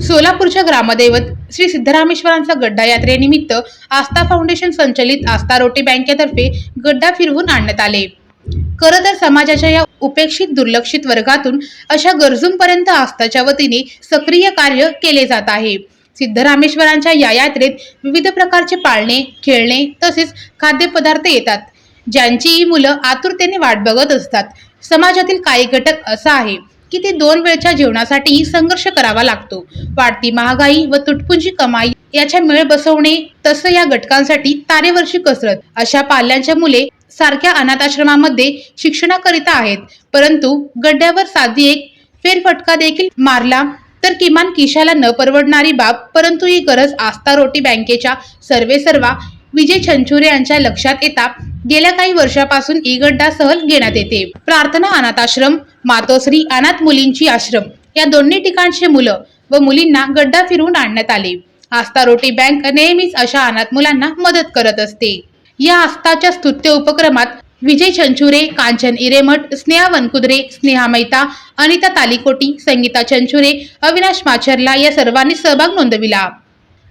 सोलापूरच्या ग्रामदैवत श्री सिद्धरामेश्वरांचा गड्डा यात्रेनिमित्त आस्था फाउंडेशन संचलित आस्था रोटी बँकेतर्फे गड्डा फिरवून आणण्यात आले. खरं तर समाजाच्या या उपेक्षित दुर्लक्षित वर्गातून अशा गरजूंपर्यंत आस्थाच्या वतीने सक्रिय कार्य केले जात आहे. सिद्धरामेश्वरांच्या या यात्रेत विविध प्रकारचे पाळणे खेळणे तसेच खाद्यपदार्थ येतात. ज्यांची ही मुलं आतुरतेने वाट बघत असतात. समाजातील काही घटक असा आहे की ते दोन वेळच्या जेवणासाठी संघर्ष करावा लागतो. वाढती महागाई व तुटपुंजी कमाई याच्या मेळ बसवणे तसं या घटकांसाठी तारेवरची कसरत. अशा पाल्यांच्या मुले सारख्या अनाथाश्रमामध्ये शिक्षणाकरिता आहेत. परंतु गड्ड्यावर साधी एक फेरफटका देखील मारला तर किमान किशाला न परवडणारी बाब परंतु ही गरज आस्था रोटी बँकेच्या सर्वे सर्वा विजय छंचुरे यांच्या लक्षात येता गेल्या काही वर्षापासून ई गड्डा सहल घेण्यात येते. प्रार्थना अनाथाश्रम मातोश्री अनाथ मुलींची आश्रम या दोन्ही ठिकाणचे मुलं व मुलींना गड्डा फिरवून आणण्यात आले. आस्था रोटी बँक नेहमीच अशा अनाथ मुलांना मदत करत असते. या आस्थाच्या स्तुत्य उपक्रमात विजय चंचुरे कांचन इरेमठ स्नेहा वनकुद्रे स्नेहा मैता अनिता तालिकोटी संगीता चंचुरे अविनाश माचरला या सर्वांनी सहभाग नोंदविला.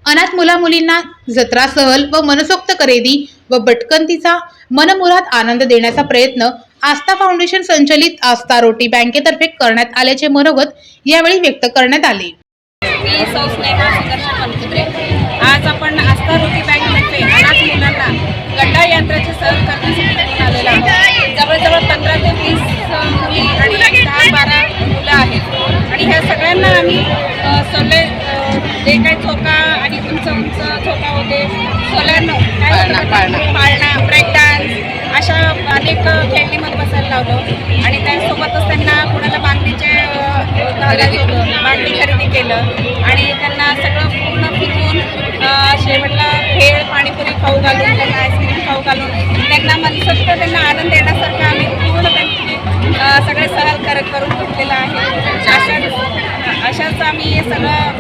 अनाथ मुला मुलींना जत्रा सहल व मनसोक्त खरेदी व भटकंतीचा मनमुरात आनंद देण्याचा प्रयत्न आस्था फाउंडेशन संचलित आस्था रोटी बँकेतर्फे करण्यात आल्याचे मनोगत यावेळी व्यक्त करण्यात आले. आज आपण आस्था रोटी बँकेतर्फे अनाथ मुलांना गड्डा यात्रेची सहल करण्यासाठी घेऊन आहोत. जवळजवळ पंधरा ते वीस मुली आणि दहा बारा मुलं आहेत. आणि ह्या सगळ्यांना आम्ही अ, सोले जे काही चौका अनेक खेळणीमध्ये बसायला लावलं. आणि त्यासोबतच त्यांना कुणाला होतं बांगडी खरेदी केलं. आणि त्यांना सगळं पूर्ण फिरवून अ, शेवटला भेळ पाणीपुरी खाऊ घालून त्यांना आईस्क्रीम खाऊ घालून त्यांना मनसोक्त त्यांना आनंद देण्यासारखं आम्ही पूर्ण त्यांची सगळे सहल करत करून घेतलेलं आहे. अशाच अशाच आम्ही हे सगळं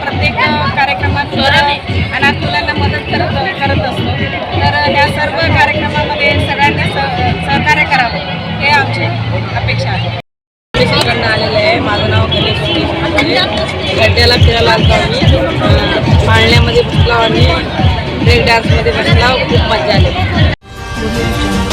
गड्ड्याला फिरायला आलो आम्ही. पाळण्यामध्ये बसलो आणि ब्रेक डान्समध्ये बसला. खूप मजा आली.